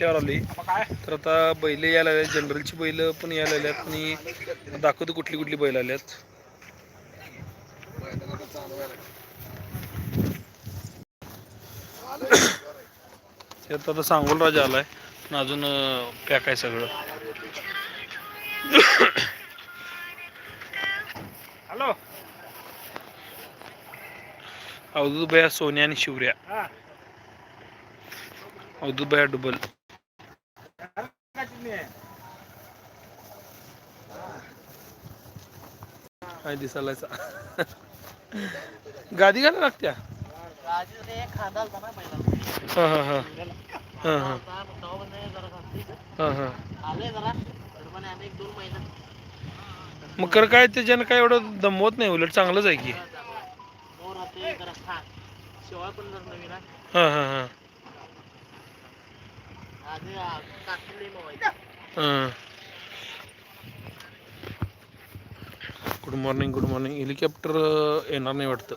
फाट्यावर आलोय. तर आता बैल यायला लागल्यात जनरलची बैल पण यायला लागल्यात आणि दाखवतो कुठली कुठली बैल आल्यात. त्यात आता सांगोल राजा आलाय आणि अजून पॅक आहे सगळं. हॅलो. अवधूत भैया सोन्या आणि शिवऱ्या. अवधूत भैया डुबल. काय दिसायलायचा गादी घाला लागत्या? हा हा हा. हा हा. हा हा. मग कर काय त्याच्यानं काय एवढं दमवत नाही उलट चांगलंच आहे की. हा हा हा. हां good morning good morning helicopter येणार नाही वाटतं.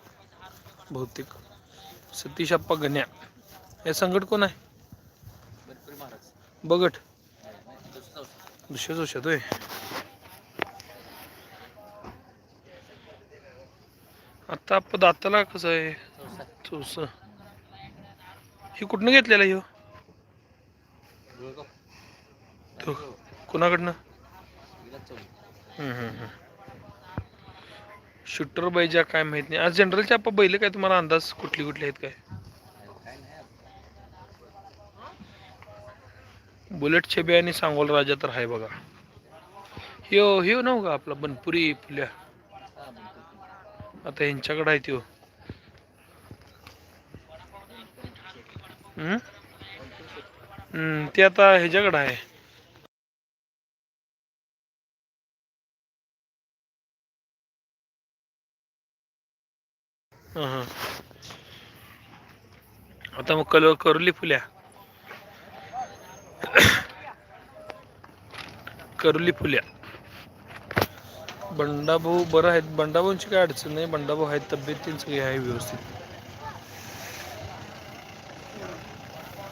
बहुतेक. सतीश अप्पा गण्या. हे संकट कोण आहे? बघट दुसऱ्या जोशात होय. आता आप दाताला कसं आहे? चौस. ही कुठनं घेतलेला ह्यो? तो कुणाकडनं? शूटर बैजा काय माहीत नाही. आज जनरलच्या आपण बैल काय तुम्हाला अंदाज कुठली कुठली आहेत काय? बुलेट छबे आणि सांगोल राजा तर आहे बघा. ह्यो हो, ह्यो हो नव हो का आपला बनपुरी फुल्या? आता यांच्याकडे आहे त्यो. ते आता ह्याच्याकडे आहे. हां. आता मग कल करली फुल्या. करली फुल्या. बंडाभाऊ बरं आहेत. बंडाभाऊंची काय अडचण नाही. बंडाभाऊ आहेत तब्येत त्यांची सगळी आहे व्यवस्थित.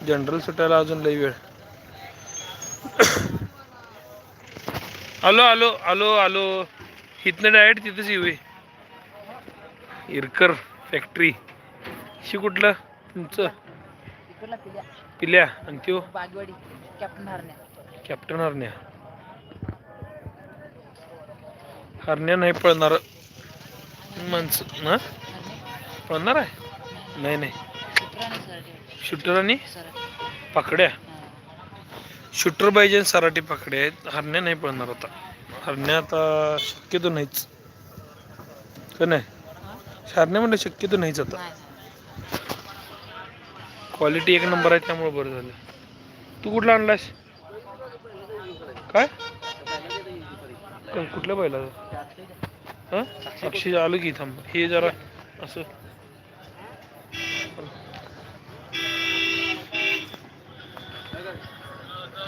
जनरल सुटायला अजून लई वेळ. आलो आलो आलो आलो. इथनं डायरेक्ट तिथंच येऊ इरकर. फॅक्टरी शी कुठलं? तुमचं? पिल्या. पिल्या. आणि त्यो? बागवाडी. कॅप्टन हरण्या. कॅप्टन हरण्या. हरण्या नाही पळणार. माणसं ना? पळणार आहे? नाही नाही. शूटर आणि पाकड्या. शूटर पाहिजे आणि सराटी पाकड्या आहेत. हरण्या नाही पळणार आता. हरण्या आता शक्यतो नाहीच. का नाही? हरण्या म्हणलं शक्यतो नाहीच आता क्वालिटी एक नंबर आहे त्यामुळे बरं झालं. तू कुठला आणलास? काय? बैला हा? अक्षय आलं की थांब हे जरा असं.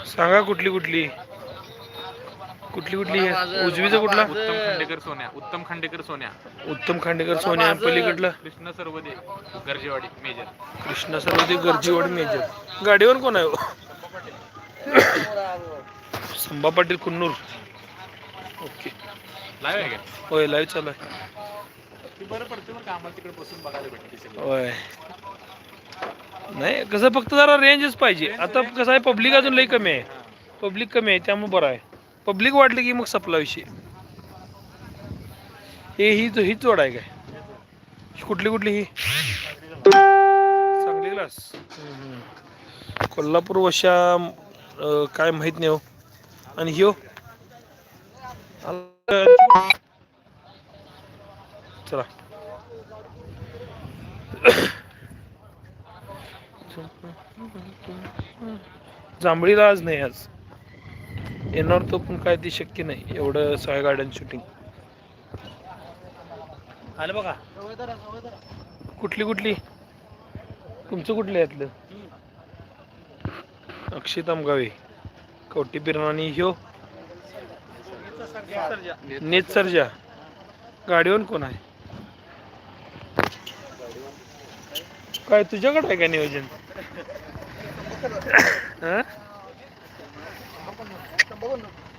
सांगा कुठली कुठली? कुठली कुठली? आहे? उजवीचा कुठला? उत्तम खांडेकर सोन्या. उत्तम खांडेकर सोन्या. उत्तम खांडेकर सोन्या. पलीकडला? कृष्ण सर्वदे गर्जेवाडी मेजर. कृष्णा सरवती गरजीवाड मेजर. गाडीवर कोण आहे हो? संभा पाटील कुन्नूर. ओके. लाईव्ह आहे का? होय लाईव्ह चालू आहे. ती बरं पडते बरं का? आम्हाला तिकडे बसून बघायला भेटते सगळं. होय. नाही कसं फक्त जरा रेंजच पाहिजे. आता कसं आहे पब्लिक अजून लई कमी आहे. पब्लिक कमी आहे त्यामुळे बरं आहे. पब्लिक वाढली की मग सपला विषय. हे ही हीच जोड आहे काय? कुठली कुठली ही? चांगली क्लास कोल्हापूर वशा काय माहीत नाही हो. आणि ह्यो? चला. जांभळीला आज नाही आज. येणार तो पण काय ते शक्य नाही एवढं सगळ्या गाड्यां शूटिंग आलं बघा. कुठली कुठली? तुमचं कुठलं यातलं? अक्षित आमगावे कवटी बिरणानी ह्यो. नेत सर्जा. गाडीवर कोण आहे? काय तुझ्याकडे आहे का नियोजन?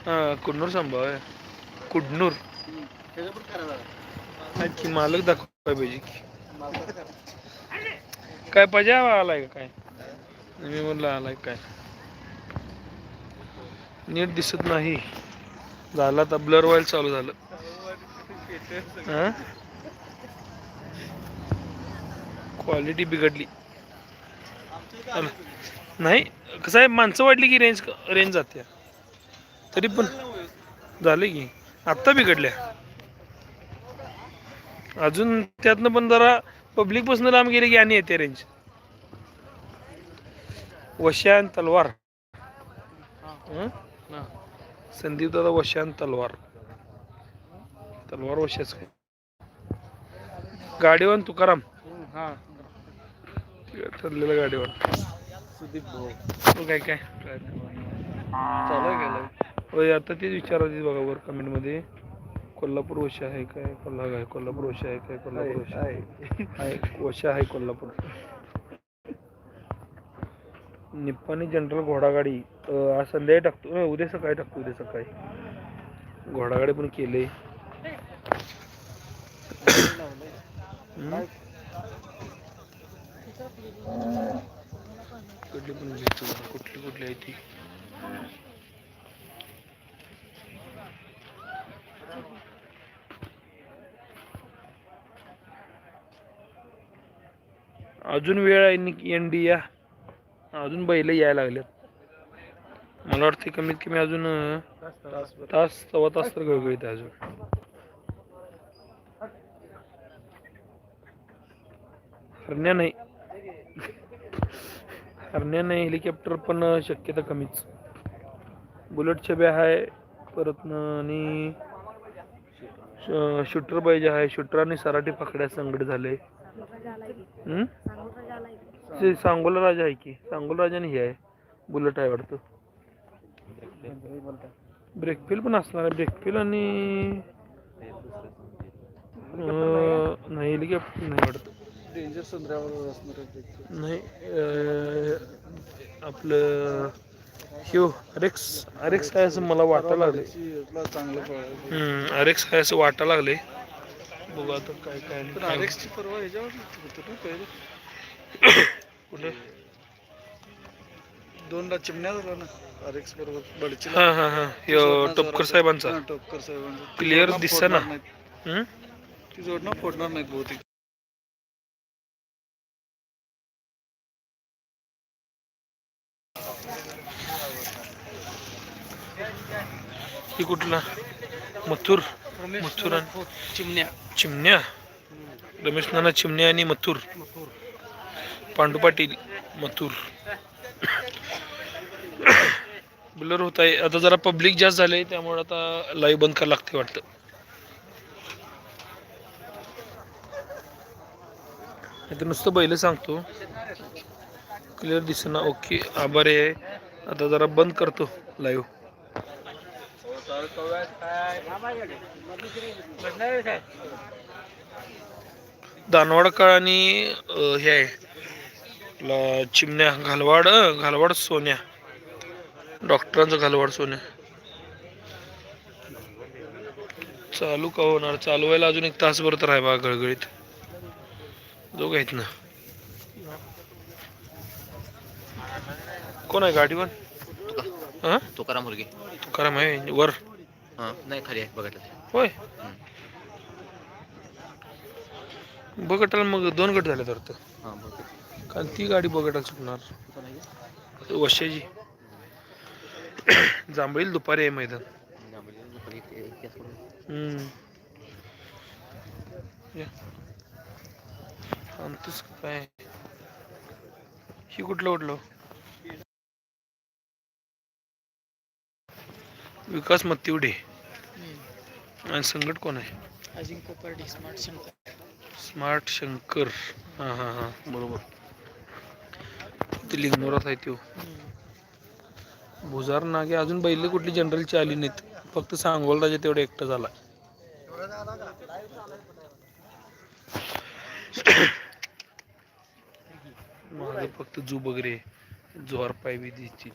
कुडनूर संभाव आहे. कुडनूर. की मालक दाखवाय पाहिजे की काय पाहिजे आलाय काय? मी म्हणलं आलाय काय? नीट दिसत नाही. झालं आता ब्लर व्हायला चालू झालं. क्वालिटी बिघडली. नाही कसं आहे माणसं वाढली की रेंज रेंज जाते. तरी पण झाले की. आत्ता बिघडल्या. अजून त्यातनं पण जरा पब्लिकपासून लांब गेले की आणि येते रेंज वशान तलवार. हं? संदीप दादा वशान तलवार. तलवार वशाच काय गाडीवर तुकाराम. हा. ठरलेलं गाडीवर. सुदीप भाऊ. तू काय काय? चालू गेलं आता तेच विचारायचे बघा वर कमेंटमध्ये कोल्हापूर वशा आहे काय? कोल्हा आहे. कोल्हापूर वशा आहे काय? कोल्हापूर वशा. आहे. वशा आहे कोल्हापूर. निप्पाणी जनरल घोडागाडी. आज संध्याकाळी टाकतो. उद्या सकाळी टाकतो उद्या सकाळी. घोडागाडी पण केले. कुठली पण घेतो कुठली कुठली आहे ती? अजून वेळ आहे एन डी या अजून बैल यायला लागल्यात मला वाटते कमीत कमी अजून तास सव्वा तास तर गळगळीत अजून. हरण्या नाही. हरण्या नाही हेलिकॉप्टर पण शक्यता कमीच. बुलेट छबे आहे परत आणि शूटर पाहिजे आहे शूटर आणि सराठी पाकड्या संगड झाले. हम्म? ते सांगोला राजा आहे की सांगोला राजाने हे आहे बुलेट आहे वाटतं. ब्रेकफिल पण असणार आहे. ब्रेकफिल आणि नाही हेलिकॉप्टर नाही वाटतं. डेंजर संत्र्यावर असणार. नाही आपलं ह्यो अरेक्स अरेक्स आहे असं मला वाटायला लागले चांगलं अरेक्स आहे. असं वाटायला लागले बघू आता काय काय काय. आरेक्सची परवा ह्याच्यावर होतं ना पहिले. कुठे? दोनदा चिमण्या झाला ना बरोबर. हा हा हा. ह्यो टोपकर साहेबांचा. टोपकर साहेबांचा. ती Clear जोडणं दिसेना. फोडणार नाहीत. हम्म? ती जोडणं फोडणार नाहीत बहुतेक. ही कुठला? मथुर. मथुर आणि चिमण्या. चिमण्या. रमेश नाना चिमण्या आणि मथुर. पांडू पाटील मथुर. ब्लर होत आहे आता जरा पब्लिक जास्त झाले त्यामुळे आता लाईव्ह बंद करायला लागते वाटतं. नाही तर नुसतं बैल सांगतो. क्लिअर दिसना. ओके आभार आहे. आता जरा बंद करतो लाईव्ह. दानवाडकर आणि हे आहे. आपला चिमण्या घालवाड घालवाड सोन्या. डॉक्टरांचं घालवाड सोन्या. चालू का होणार? चालू व्हायला अजून एक तासभर तर आहे बा गळगळीत. जो आहेत ना. कोण आहे गाडीवर हा तुकाराम मुलगी. तुकाराम आहे वर. हा नाही खाली आहे बघितलं होय? बघटाला मग दोन गट झाले तर. हा बघ. कारण ती गाडी बघटाला सुटणार वशाची जांभळील दुपारी आहे मैदान. काय? ही कुठलं कुठलं विकास मत्तिवडे. आणि संकट कोण आहे? अजिंक्य स्मार्ट शंकर. स्मार्ट शंकर. हा हा हा. बरोबर. ते लिंगनोरात आहे तो भुजार नागे अजून बैल कुठली जनरलची आली नाहीत. फक्त सांगोल राजा तेवढं एकटं झाला. फक्त जू वगैरे जोर पाय बी द्यायची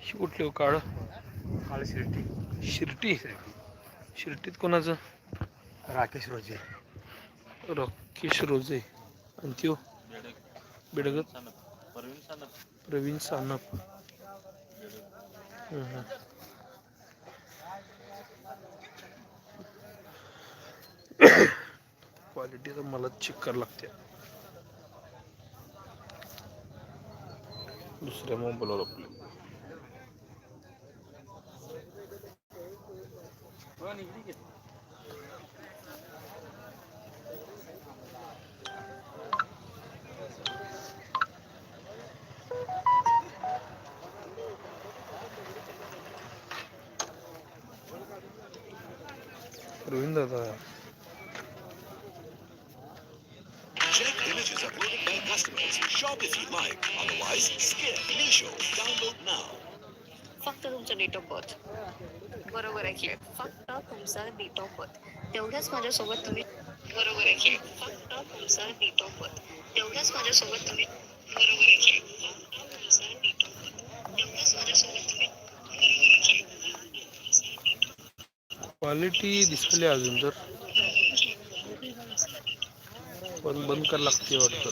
ही कुठली हो काळ? काळ शिर्टी शिर्टी. शिर्टीत कोणाचं? राकेश रोजे. राकेश रोजे. आणि त्यो? बेडगत? प्रवीण सानप. क्वालिटी तर मला चेक करावं लागते. दुसऱ्या मोबाईलवर आपल्या प्रवीण दादा Check images uploaded by customers. Shop if you like. Otherwise, skip. Meesho. Download now. फक्त तुमचं डेट ऑफ बर्थ बरोबर आहे की फक्त तुमचा डेट ऑफ बर्थ तेवढंच माझ्यासोबत तुम्ही बरोबर आहे की फक्त तुमचा डेट ऑफ बर्थ तेवढंच माझ्यासोबत तुम्ही बरोबर आहे की फक्त तुमचा डेट ऑफ बर्थ तेवढंच माझ्यासोबत तुम्ही बरोबर आहे की क्वालिटी दिसली अजून तर. पण बंद करायला लागते वाटतं.